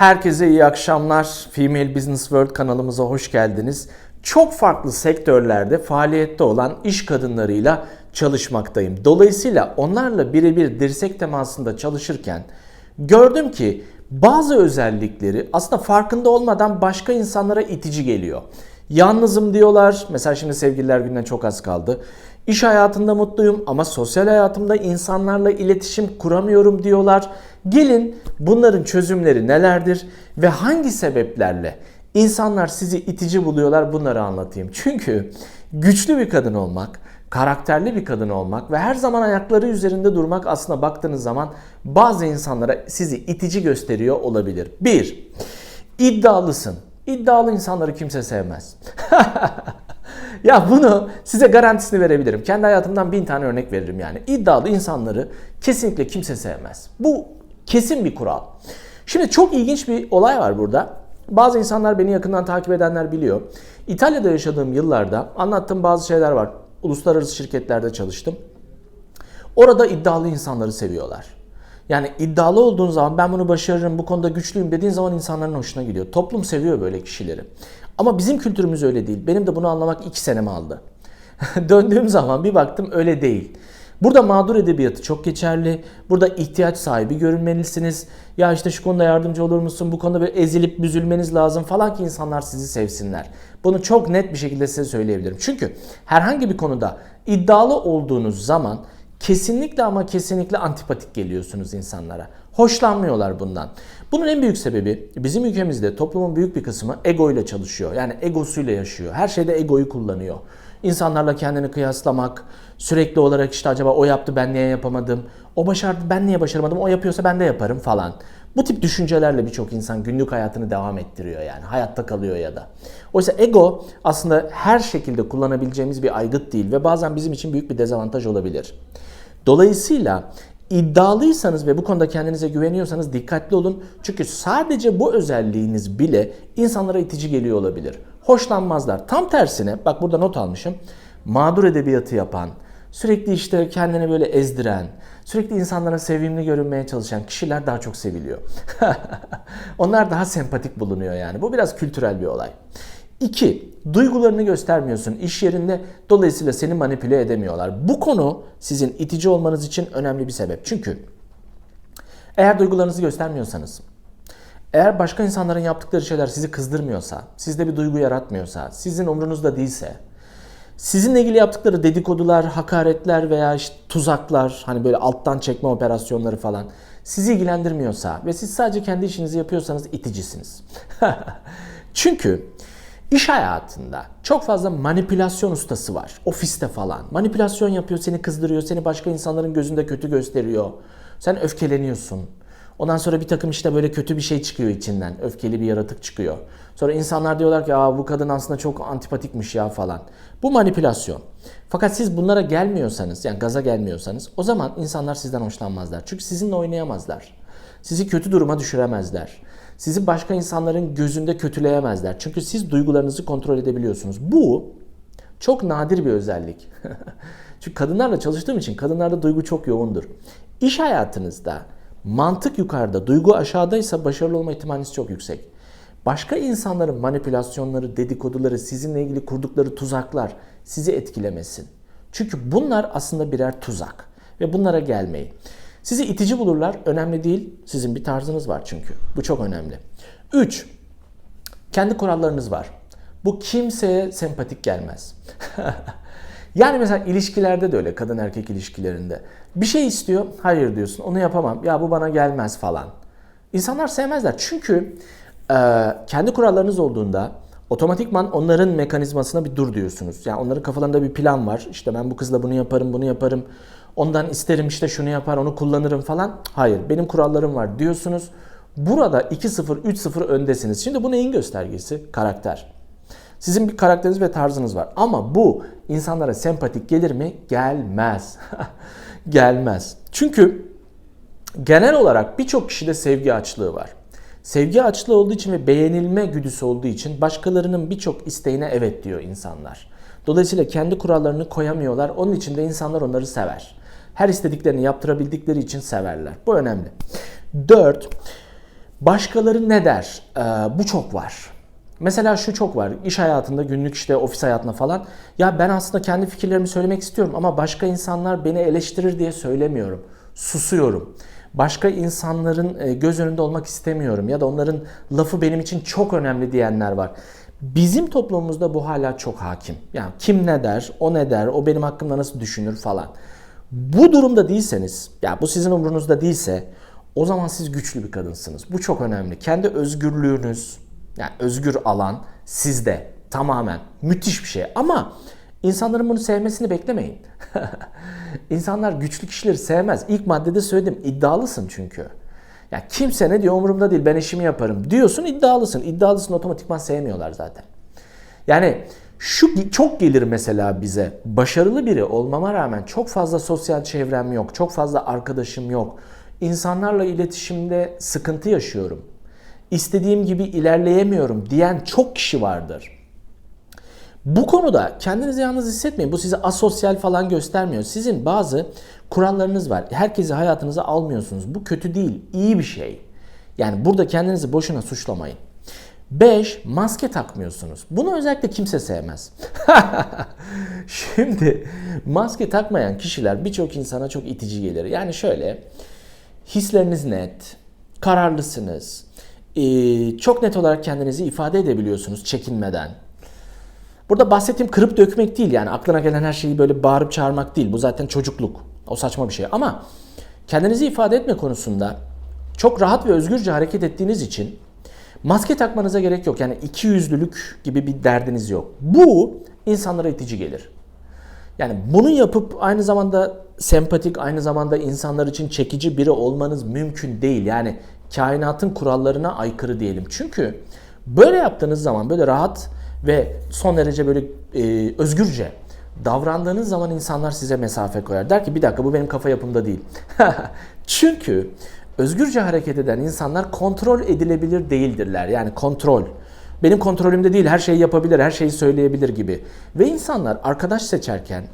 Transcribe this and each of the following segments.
Herkese iyi akşamlar. Female Business World kanalımıza hoş geldiniz. Çok farklı sektörlerde faaliyette olan iş kadınlarıyla çalışmaktayım. Dolayısıyla onlarla birebir dirsek temasında çalışırken gördüm ki bazı özellikleri aslında farkında olmadan başka insanlara itici geliyor. Yalnızım diyorlar. Mesela şimdi sevgililer gününe çok az kaldı. İş hayatında mutluyum ama sosyal hayatımda insanlarla iletişim kuramıyorum diyorlar. Gelin bunların çözümleri nelerdir ve hangi sebeplerle insanlar sizi itici buluyorlar bunları anlatayım. Çünkü güçlü bir kadın olmak, karakterli bir kadın olmak ve her zaman ayakları üzerinde durmak aslında baktığınız zaman bazı insanlara sizi itici gösteriyor olabilir. 1. İddialısın. İddialı insanları kimse sevmez. ya bunu size garantisini verebilirim. Kendi hayatımdan bin tane örnek veririm yani. İddialı insanları kesinlikle kimse sevmez. Bu kesin bir kural. Şimdi çok ilginç bir olay var burada. Bazı insanlar beni yakından takip edenler biliyor. İtalya'da yaşadığım yıllarda anlattığım bazı şeyler var. Uluslararası şirketlerde çalıştım. Orada iddialı insanları seviyorlar. Yani iddialı olduğun zaman ben bunu başarırım, bu konuda güçlüyüm dediğin zaman insanların hoşuna gidiyor. Toplum seviyor böyle kişileri. Ama bizim kültürümüz öyle değil. Benim de bunu anlamak iki senemi aldı. Döndüğüm zaman bir baktım öyle değil. Burada mağdur edebiyatı çok geçerli. Burada ihtiyaç sahibi görünmelisiniz. Ya işte şu konuda yardımcı olur musun? Bu konuda böyle ezilip büzülmeniz lazım falan ki insanlar sizi sevsinler. Bunu çok net bir şekilde size söyleyebilirim. Çünkü herhangi bir konuda iddialı olduğunuz zaman kesinlikle ama kesinlikle antipatik geliyorsunuz insanlara. Hoşlanmıyorlar bundan. Bunun en büyük sebebi bizim ülkemizde toplumun büyük bir kısmı ego ile çalışıyor. Yani egosuyla yaşıyor. Her şeyde egoyu kullanıyor. İnsanlarla kendini kıyaslamak, sürekli olarak işte acaba o yaptı ben niye yapamadım, o başardı ben niye başaramadım, o yapıyorsa ben de yaparım falan. Bu tip düşüncelerle birçok insan günlük hayatını devam ettiriyor yani hayatta kalıyor ya da. Oysa ego aslında her şekilde kullanabileceğimiz bir aygıt değil ve bazen bizim için büyük bir dezavantaj olabilir. Dolayısıyla iddialıysanız ve bu konuda kendinize güveniyorsanız dikkatli olun. Çünkü sadece bu özelliğiniz bile insanlara itici geliyor olabilir. Hoşlanmazlar. Tam tersine bak burada not almışım. Mağdur edebiyatı yapan, sürekli işte kendini böyle ezdiren, sürekli insanlara sevimli görünmeye çalışan kişiler daha çok seviliyor. Onlar daha sempatik bulunuyor yani. Bu biraz kültürel bir olay. 2. Duygularını göstermiyorsun iş yerinde dolayısıyla seni manipüle edemiyorlar. Bu konu sizin itici olmanız için önemli bir sebep. Çünkü eğer duygularınızı göstermiyorsanız, eğer başka insanların yaptıkları şeyler sizi kızdırmıyorsa, sizde bir duygu yaratmıyorsa, sizin umrunuzda değilse, sizinle ilgili yaptıkları dedikodular, hakaretler veya işte tuzaklar, hani böyle alttan çekme operasyonları falan sizi ilgilendirmiyorsa ve siz sadece kendi işinizi yapıyorsanız iticisiniz. Çünkü İş hayatında çok fazla manipülasyon ustası var. Ofiste falan. Manipülasyon yapıyor, seni kızdırıyor, seni başka insanların gözünde kötü gösteriyor. Sen öfkeleniyorsun. Ondan sonra bir takım işte böyle kötü bir şey çıkıyor içinden. Öfkeli bir yaratık çıkıyor. Sonra insanlar diyorlar ki Aa, bu kadın aslında çok antipatikmiş ya falan. Bu manipülasyon. Fakat siz bunlara gelmiyorsanız yani gaza gelmiyorsanız o zaman insanlar sizden hoşlanmazlar. Çünkü sizinle oynayamazlar. Sizi kötü duruma düşüremezler. Sizi başka insanların gözünde kötüleyemezler. Çünkü siz duygularınızı kontrol edebiliyorsunuz. Bu çok nadir bir özellik. Çünkü kadınlarla çalıştığım için kadınlarda duygu çok yoğundur. İş hayatınızda mantık yukarıda, duygu aşağıdaysa başarılı olma ihtimaliniz çok yüksek. Başka insanların manipülasyonları, dedikoduları, sizinle ilgili kurdukları tuzaklar sizi etkilemesin. Çünkü bunlar aslında birer tuzak ve bunlara gelmeyin. Sizi itici bulurlar. Önemli değil. Sizin bir tarzınız var çünkü. Bu çok önemli. 3. Kendi kurallarınız var. Bu kimseye sempatik gelmez. yani mesela ilişkilerde de öyle kadın erkek ilişkilerinde. Bir şey istiyor, hayır diyorsun. Onu yapamam. Ya bu bana gelmez falan. İnsanlar sevmezler. Çünkü e, kendi kurallarınız olduğunda otomatikman onların mekanizmasına bir dur diyorsunuz. Yani onların kafalarında bir plan var. İşte ben bu kızla bunu yaparım, bunu yaparım. Ondan isterim işte şunu yapar, onu kullanırım falan. Hayır, benim kurallarım var diyorsunuz. Burada 2-0, 3-0 öndesiniz. Şimdi bu neyin göstergesi? Karakter. Sizin bir karakteriniz ve tarzınız var. Ama bu insanlara sempatik gelir mi? Gelmez. Gelmez. Çünkü genel olarak birçok kişide sevgi açlığı var. Sevgi açlığı olduğu için ve beğenilme güdüsü olduğu için başkalarının birçok isteğine evet diyor insanlar. Dolayısıyla kendi kurallarını koyamıyorlar. Onun için de insanlar onları sever. Her istediklerini yaptırabildikleri için severler. Bu önemli. 4. Başkaları ne der? Ee, bu çok var. Mesela şu çok var. İş hayatında, günlük işte ofis hayatında falan. Ya ben aslında kendi fikirlerimi söylemek istiyorum ama başka insanlar beni eleştirir diye söylemiyorum. Susuyorum. Başka insanların e, göz önünde olmak istemiyorum ya da onların lafı benim için çok önemli diyenler var. Bizim toplumumuzda bu hala çok hakim. Yani kim ne der, o ne der, o benim hakkımda nasıl düşünür falan. Bu durumda değilseniz, ya bu sizin umrunuzda değilse o zaman siz güçlü bir kadınsınız. Bu çok önemli. Kendi özgürlüğünüz, yani özgür alan sizde tamamen müthiş bir şey. Ama insanların bunu sevmesini beklemeyin. İnsanlar güçlü kişileri sevmez. İlk maddede söyledim iddialısın çünkü. Ya kimse ne diyor umurumda değil ben işimi yaparım diyorsun iddialısın. İddialısın otomatikman sevmiyorlar zaten. Yani şu çok gelir mesela bize. Başarılı biri olmama rağmen çok fazla sosyal çevrem yok. Çok fazla arkadaşım yok. İnsanlarla iletişimde sıkıntı yaşıyorum. İstediğim gibi ilerleyemiyorum diyen çok kişi vardır. Bu konuda kendinizi yalnız hissetmeyin. Bu sizi asosyal falan göstermiyor. Sizin bazı kurallarınız var. Herkesi hayatınıza almıyorsunuz. Bu kötü değil, iyi bir şey. Yani burada kendinizi boşuna suçlamayın. 5. Maske takmıyorsunuz. Bunu özellikle kimse sevmez. Şimdi maske takmayan kişiler birçok insana çok itici gelir. Yani şöyle hisleriniz net, kararlısınız, çok net olarak kendinizi ifade edebiliyorsunuz çekinmeden. Burada bahsettiğim kırıp dökmek değil yani aklına gelen her şeyi böyle bağırıp çağırmak değil. Bu zaten çocukluk. O saçma bir şey. Ama kendinizi ifade etme konusunda çok rahat ve özgürce hareket ettiğiniz için maske takmanıza gerek yok. Yani iki yüzlülük gibi bir derdiniz yok. Bu insanlara itici gelir. Yani bunu yapıp aynı zamanda sempatik, aynı zamanda insanlar için çekici biri olmanız mümkün değil. Yani kainatın kurallarına aykırı diyelim. Çünkü böyle yaptığınız zaman böyle rahat ve son derece böyle e, özgürce davrandığınız zaman insanlar size mesafe koyar. Der ki bir dakika bu benim kafa yapımda değil. Çünkü özgürce hareket eden insanlar kontrol edilebilir değildirler. Yani kontrol. Benim kontrolümde değil her şeyi yapabilir, her şeyi söyleyebilir gibi. Ve insanlar arkadaş seçerken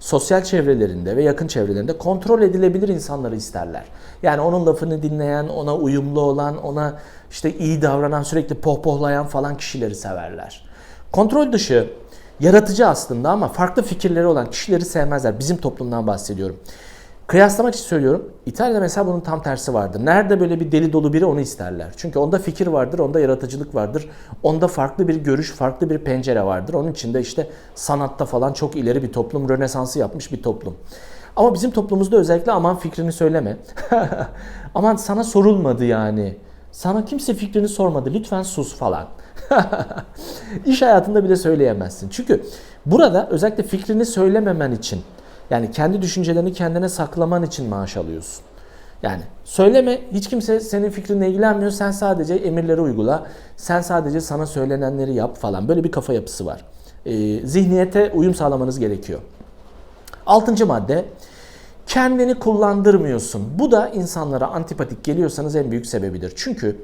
sosyal çevrelerinde ve yakın çevrelerinde kontrol edilebilir insanları isterler. Yani onun lafını dinleyen, ona uyumlu olan, ona işte iyi davranan, sürekli pohpohlayan falan kişileri severler. Kontrol dışı, yaratıcı aslında ama farklı fikirleri olan kişileri sevmezler. Bizim toplumdan bahsediyorum. Kıyaslamak için söylüyorum. İtalya'da mesela bunun tam tersi vardır. Nerede böyle bir deli dolu biri onu isterler. Çünkü onda fikir vardır, onda yaratıcılık vardır. Onda farklı bir görüş, farklı bir pencere vardır. Onun içinde işte sanatta falan çok ileri bir toplum, rönesansı yapmış bir toplum. Ama bizim toplumumuzda özellikle aman fikrini söyleme. aman sana sorulmadı yani. Sana kimse fikrini sormadı. Lütfen sus falan. İş hayatında bile söyleyemezsin. Çünkü burada özellikle fikrini söylememen için yani kendi düşüncelerini kendine saklaman için maaş alıyorsun. Yani söyleme hiç kimse senin fikrinle ilgilenmiyor. Sen sadece emirleri uygula. Sen sadece sana söylenenleri yap falan. Böyle bir kafa yapısı var. Ee, zihniyete uyum sağlamanız gerekiyor. Altıncı madde kendini kullandırmıyorsun. Bu da insanlara antipatik geliyorsanız en büyük sebebidir. Çünkü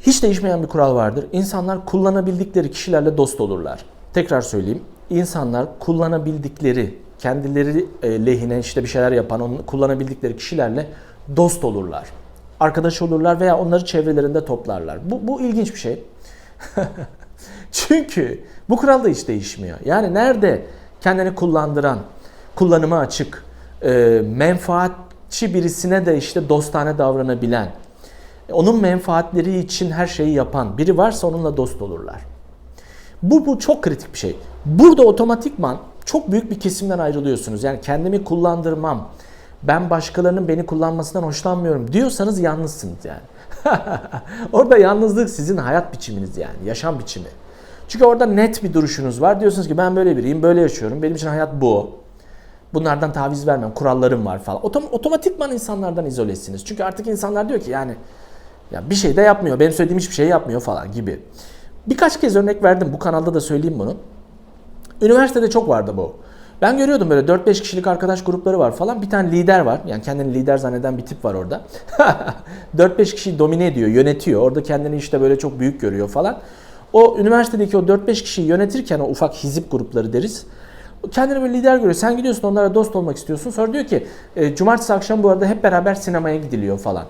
hiç değişmeyen bir kural vardır. İnsanlar kullanabildikleri kişilerle dost olurlar. Tekrar söyleyeyim. İnsanlar kullanabildikleri, kendileri e, lehine işte bir şeyler yapan, onu kullanabildikleri kişilerle dost olurlar. Arkadaş olurlar veya onları çevrelerinde toplarlar. Bu, bu ilginç bir şey. Çünkü bu kural da hiç değişmiyor. Yani nerede kendini kullandıran, kullanıma açık, e, menfaatçi birisine de işte dostane davranabilen, onun menfaatleri için her şeyi yapan biri varsa onunla dost olurlar. Bu, bu çok kritik bir şey. Burada otomatikman çok büyük bir kesimden ayrılıyorsunuz. Yani kendimi kullandırmam, ben başkalarının beni kullanmasından hoşlanmıyorum diyorsanız yalnızsınız yani. orada yalnızlık sizin hayat biçiminiz yani, yaşam biçimi. Çünkü orada net bir duruşunuz var. Diyorsunuz ki ben böyle biriyim, böyle yaşıyorum. Benim için hayat bu. Bunlardan taviz vermem, kurallarım var falan. Otom otomatikman insanlardan izolesiniz. Çünkü artık insanlar diyor ki yani ya bir şey de yapmıyor, benim söylediğim hiçbir şey yapmıyor falan gibi. Birkaç kez örnek verdim, bu kanalda da söyleyeyim bunu. Üniversitede çok vardı bu. Ben görüyordum böyle 4-5 kişilik arkadaş grupları var falan. Bir tane lider var. Yani kendini lider zanneden bir tip var orada. 4-5 kişiyi domine ediyor, yönetiyor. Orada kendini işte böyle çok büyük görüyor falan. O üniversitedeki o 4-5 kişiyi yönetirken o ufak hizip grupları deriz. Kendini böyle lider görüyor. Sen gidiyorsun onlara dost olmak istiyorsun. Sonra diyor ki e, cumartesi akşam bu arada hep beraber sinemaya gidiliyor falan.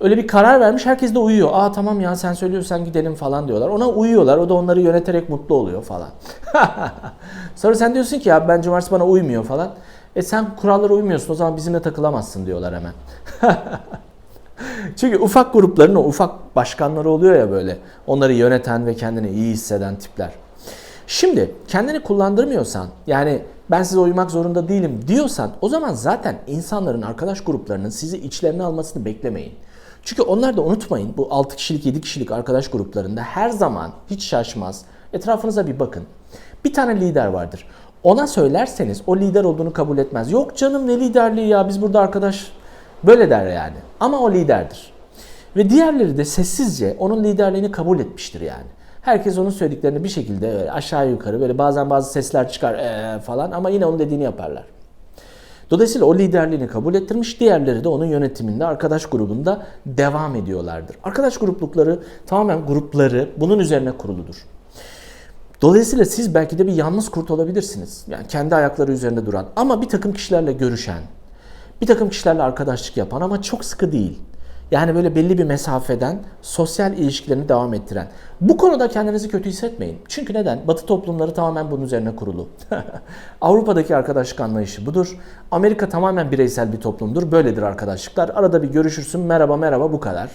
Öyle bir karar vermiş herkes de uyuyor. Aa tamam ya sen söylüyorsan gidelim falan diyorlar. Ona uyuyorlar. O da onları yöneterek mutlu oluyor falan. Sonra sen diyorsun ki ya ben cumartesi bana uymuyor falan. E sen kurallara uymuyorsun o zaman bizimle takılamazsın diyorlar hemen. Çünkü ufak grupların o ufak başkanları oluyor ya böyle. Onları yöneten ve kendini iyi hisseden tipler. Şimdi kendini kullandırmıyorsan yani ben size uymak zorunda değilim diyorsan o zaman zaten insanların arkadaş gruplarının sizi içlerine almasını beklemeyin. Çünkü onlar da unutmayın bu 6 kişilik 7 kişilik arkadaş gruplarında her zaman hiç şaşmaz. Etrafınıza bir bakın. Bir tane lider vardır. Ona söylerseniz o lider olduğunu kabul etmez. Yok canım ne liderliği ya biz burada arkadaş böyle der yani. Ama o liderdir. Ve diğerleri de sessizce onun liderliğini kabul etmiştir yani. Herkes onun söylediklerini bir şekilde aşağı yukarı böyle bazen bazı sesler çıkar "Ee" falan ama yine onun dediğini yaparlar. Dolayısıyla o liderliğini kabul ettirmiş, diğerleri de onun yönetiminde, arkadaş grubunda devam ediyorlardır. Arkadaş gruplukları tamamen grupları bunun üzerine kuruludur. Dolayısıyla siz belki de bir yalnız kurt olabilirsiniz. Yani kendi ayakları üzerinde duran ama bir takım kişilerle görüşen, bir takım kişilerle arkadaşlık yapan ama çok sıkı değil. Yani böyle belli bir mesafeden sosyal ilişkilerini devam ettiren. Bu konuda kendinizi kötü hissetmeyin. Çünkü neden? Batı toplumları tamamen bunun üzerine kurulu. Avrupa'daki arkadaşlık anlayışı budur. Amerika tamamen bireysel bir toplumdur. Böyledir arkadaşlıklar. Arada bir görüşürsün merhaba merhaba bu kadar.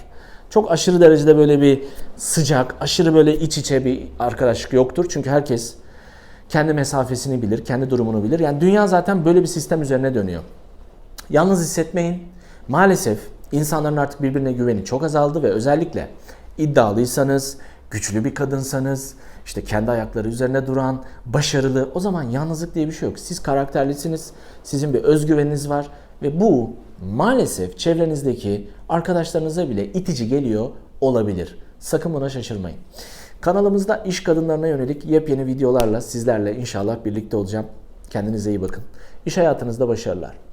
Çok aşırı derecede böyle bir sıcak, aşırı böyle iç içe bir arkadaşlık yoktur. Çünkü herkes kendi mesafesini bilir, kendi durumunu bilir. Yani dünya zaten böyle bir sistem üzerine dönüyor. Yalnız hissetmeyin. Maalesef insanların artık birbirine güveni çok azaldı ve özellikle iddialıysanız, güçlü bir kadınsanız, işte kendi ayakları üzerine duran, başarılı o zaman yalnızlık diye bir şey yok. Siz karakterlisiniz, sizin bir özgüveniniz var ve bu maalesef çevrenizdeki arkadaşlarınıza bile itici geliyor olabilir. Sakın buna şaşırmayın. Kanalımızda iş kadınlarına yönelik yepyeni videolarla sizlerle inşallah birlikte olacağım. Kendinize iyi bakın. İş hayatınızda başarılar.